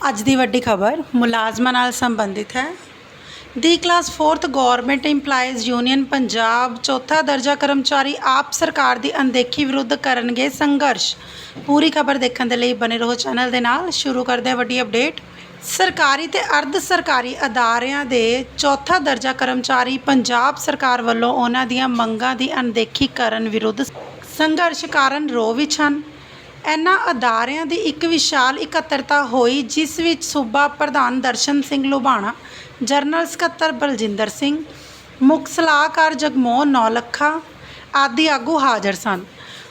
ਅੱਜ ਦੀ ਵੱਡੀ ਖਬਰ ਮੁਲਾਜ਼ਮਾਂ ਨਾਲ ਸੰਬੰਧਿਤ ਹੈ। ਦੀ class 4th government EMPLOYEES union Punjab ਚੌਥਾ ਦਰਜਾ ਕਰਮਚਾਰੀ ਆਪ ਸਰਕਾਰ ਦੀ ਅਣਦੇਖੀ ਵਿਰੁੱਧ ਕਰਨਗੇ ਸੰਘਰਸ਼। ਪੂਰੀ ਖਬਰ ਦੇਖਣ ਦੇ ਲਈ ਬਨੇ ਰਹੋ ਚੈਨਲ ਦੇ ਨਾਲ। ਸ਼ੁਰੂ ਕਰਦੇ ਹਾਂ ਵੱਡੀ ਅਪਡੇਟ। ਸਰਕਾਰੀ ਤੇ ਅਰਧ ਸਰਕਾਰੀ ਅਦਾਰਿਆਂ ਦੇ ਚੌਥਾ ਦਰਜਾ ਕਰਮਚਾਰੀ ਪੰਜਾਬ ਸਰਕਾਰ ਵੱਲੋਂ ਉਹਨਾਂ ਦੀਆਂ ਮੰਗਾਂ ਦੀ ਅਣਦੇਖੀ ਕਰਨ ਵਿਰੁੱਧ ਸੰਘਰਸ਼ ਕਾਰਨ ਰੋ ਵਿੱਚ ਹਨ। ਇਹਨਾਂ ਅਦਾਰਿਆਂ ਦੀ ਇੱਕ ਵਿਸ਼ਾਲ ਇਕੱਤਰਤਾ ਹੋਈ, ਜਿਸ ਵਿੱਚ ਸੂਬਾ ਪ੍ਰਧਾਨ ਦਰਸ਼ਨ ਸਿੰਘ ਲੁਬਾਣਾ ਜਨਰਲ ਸਕੱਤਰ ਬਲਜਿੰਦਰ ਸਿੰਘ, ਮੁੱਖ ਸਲਾਹਕਾਰ ਜਗਮੋਹਨ ਨੌਲੱਖਾ ਆਦਿ ਆਗੂ ਹਾਜ਼ਰ ਸਨ।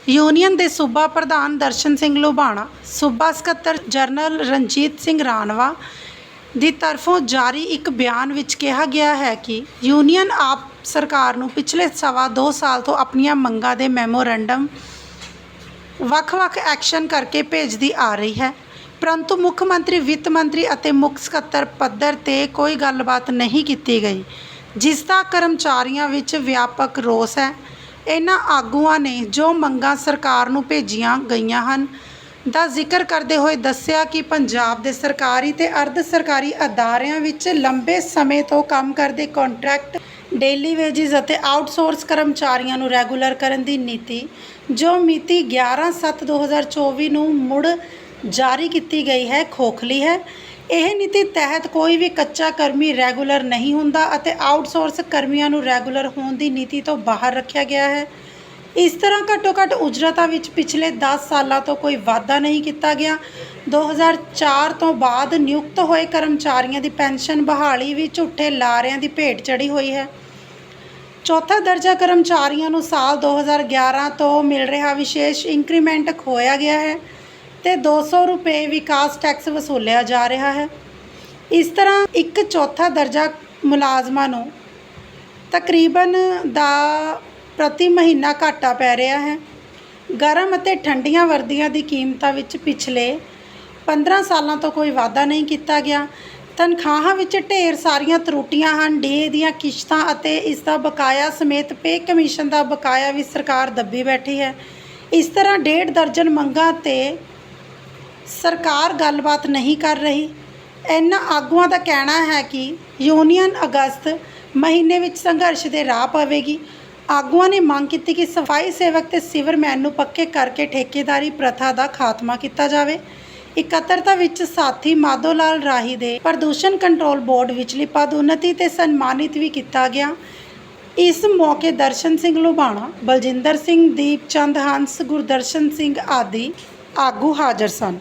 ਯੂਨੀਅਨ ਦੇ ਸੂਬਾ ਪ੍ਰਧਾਨ ਦਰਸ਼ਨ ਸਿੰਘ ਲੁਬਾਣਾ ਸੂਬਾ ਸਕੱਤਰ ਜਨਰਲ ਰਣਜੀਤ ਸਿੰਘ ਰਾਣਵਾ ਦੀ ਤਰਫੋਂ ਜਾਰੀ ਇੱਕ ਬਿਆਨ ਵਿੱਚ ਕਿਹਾ ਗਿਆ ਹੈ ਕਿ ਯੂਨੀਅਨ ਆਪ ਸਰਕਾਰ ਨੂੰ ਪਿਛਲੇ ਸਵਾ ਦੋ ਸਾਲ ਤੋਂ ਆਪਣੀਆਂ ਮੰਗਾਂ ਦੇ ਮੈਮੋਰੰਡਮ ਵੱਖ-ਵੱਖ ਐਕਸ਼ਨ ਕਰਕੇ ਭੇਜਦੀ ਆ ਰਹੀ ਹੈ। ਪਰੰਤੂ ਮੁੱਖ ਮੰਤਰੀ ਵਿੱਤ ਮੰਤਰੀ ਅਤੇ ਮੁੱਖ ਸਕੱਤਰ ਪੱਧਰ ਤੇ ਕੋਈ ਗੱਲਬਾਤ ਨਹੀਂ ਕੀਤੀ ਗਈ, ਜਿਸ ਦਾ ਕਰਮਚਾਰੀਆਂ ਵਿੱਚ ਵਿਆਪਕ ਰੋਸ ਹੈ। ਇਹਨਾਂ ਆਗੂਆਂ ਨੇ ਜੋ ਮੰਗਾਂ ਸਰਕਾਰ ਨੂੰ ਭੇਜੀਆਂ ਗਈਆਂ ਹਨ, ਦਾ ਜ਼ਿਕਰ ਕਰਦੇ ਹੋਏ ਦੱਸਿਆ ਕਿ ਪੰਜਾਬ ਦੇ ਸਰਕਾਰੀ ਤੇ ਅਰਧ ਸਰਕਾਰੀ ਅਦਾਰਿਆਂ ਵਿੱਚ ਲੰਬੇ ਸਮੇਂ ਤੋਂ ਕੰਮ ਕਰਦੇ ਕੰਟਰੈਕਟ ਡੇਲੀ ਵੇਜਿਸ ਅਤੇ ਆਊਟਸੋਰਸ ਕਰਮਚਾਰੀਆਂ ਨੂੰ ਰੈਗੂਲਰ ਕਰਨ ਦੀ ਨੀਤੀ, ਜੋ ਮਿਤੀ 11/7/2024 ਨੂੰ ਮੁੜ ਜਾਰੀ ਕੀਤੀ ਗਈ ਹੈ, ਖੋਖਲੀ ਹੈ। ਇਹ ਨੀਤੀ ਤਹਿਤ ਕੋਈ ਵੀ ਕੱਚਾ ਕਰਮੀ ਰੈਗੂਲਰ ਨਹੀਂ ਹੁੰਦਾ ਅਤੇ ਆਊਟਸੋਰਸ ਕਰਮੀਆਂ ਨੂੰ ਰੈਗੂਲਰ ਹੋਣ ਦੀ ਨੀਤੀ ਤੋਂ ਬਾਹਰ ਰੱਖਿਆ ਗਿਆ ਹੈ। ਇਸ ਤਰ੍ਹਾਂ ਘੱਟੋ ਘੱਟ ਉਜਰਤਾਂ ਵਿੱਚ ਪਿਛਲੇ 10 ਸਾਲਾਂ ਤੋਂ ਕੋਈ ਵਾਧਾ ਨਹੀਂ ਕੀਤਾ ਗਿਆ। 2004 ਤੋਂ ਬਾਅਦ ਨਿਯੁਕਤ ਹੋਏ ਕਰਮਚਾਰੀਆਂ ਦੀ ਪੈਨਸ਼ਨ ਬਹਾਲੀ ਵੀ ਝੂਠੇ ਲਾਰਿਆਂ ਦੀ ਭੇਟ ਚੜੀ ਹੋਈ ਹੈ। ਚੌਥਾ ਦਰਜਾ ਕਰਮਚਾਰੀਆਂ ਨੂੰ ਸਾਲ 2011 ਤੋਂ ਮਿਲ ਰਿਹਾ ਵਿਸ਼ੇਸ਼ ਇੰਕਰੀਮੈਂਟ ਖੋਇਆ ਗਿਆ ਹੈ ਤੇ 200 ਰੁਪਏ ਵਿਕਾਸ ਟੈਕਸ ਵਸੂਲਿਆ ਜਾ ਰਿਹਾ ਹੈ। ਇਸ ਤਰ੍ਹਾਂ ਇੱਕ ਚੌਥਾ ਦਰਜਾ ਮੁਲਾਜ਼ਮਾਂ ਨੂੰ ਤਕਰੀਬਨ ਦਾ ਪ੍ਰਤੀ ਮਹੀਨਾ ਘਾਟਾ ਪੈ ਰਿਹਾ ਹੈ। ਗਰਮ ਅਤੇ ਠੰਡੀਆਂ ਵਰਦੀਆਂ ਦੀ ਕੀਮਤਾਂ ਵਿੱਚ ਪਿਛਲੇ 15 ਸਾਲਾਂ ਤੋਂ ਕੋਈ ਵਾਧਾ ਨਹੀਂ ਕੀਤਾ ਗਿਆ। ਤਨਖਾਹਾਂ ਵਿੱਚ ਢੇਰ ਸਾਰੀਆਂ ਤਰੁੱਟੀਆਂ ਹਨ। ਡੀ ਦੀਆਂ ਕਿਸ਼ਤਾਂ ਅਤੇ ਇਸ ਦਾ ਬਕਾਇਆ ਸਮੇਤ ਪੇ ਕਮਿਸ਼ਨ ਦਾ ਬਕਾਇਆ ਵੀ ਸਰਕਾਰ ਦੱਬੀ ਬੈਠੀ ਹੈ। ਇਸ ਤਰ੍ਹਾਂ ਡੇਢ ਦਰਜਨ ਮੰਗਾਂ ਤੇ ਸਰਕਾਰ ਗੱਲਬਾਤ ਨਹੀਂ ਕਰ ਰਹੀ। ਇਹਨਾਂ ਆਗੂਆਂ ਦਾ ਕਹਿਣਾ ਹੈ ਕਿ ਯੂਨੀਅਨ ਅਗਸਤ ਮਹੀਨੇ ਵਿੱਚ ਸੰਘਰਸ਼ ਦੇ ਰਾਹ ਪਵੇਗੀ। ਆਗੂਆਂ ਨੇ ਮੰਗ ਕੀਤੀ ਕਿ ਸਫ਼ਾਈ ਸੇਵਕ ਤੇ ਸਿਵਰਮੈਨ ਨੂੰ ਪੱਕੇ ਕਰਕੇ ਠੇਕੇਦਾਰੀ ਪ੍ਰਥਾ ਦਾ ਖਾਤਮਾ ਕੀਤਾ ਜਾਵੇ। ਇਕੱਤਰਤਾ ਵਿੱਚ ਸਾਥੀ ਮਾਧੋ ਲਾਲ ਰਾਹੀ ਦੇ ਪ੍ਰਦੂਸ਼ਣ ਕੰਟਰੋਲ ਬੋਰਡ ਵਿਚਲੀ ਪਦਉੱਨਤੀ ਤੇ ਸਨਮਾਨਿਤ ਵੀ ਕੀਤਾ ਗਿਆ। ਇਸ ਮੌਕੇ ਦਰਸ਼ਨ ਸਿੰਘ ਲੁਬਾਣਾ ਬਲਜਿੰਦਰ ਸਿੰਘ ਦੀਪ ਚੰਦ, ਹੰਸ ਗੁਰਦਰਸ਼ਨ ਸਿੰਘ ਆਦਿ ਆਗੂ ਹਾਜ਼ਰ ਸਨ।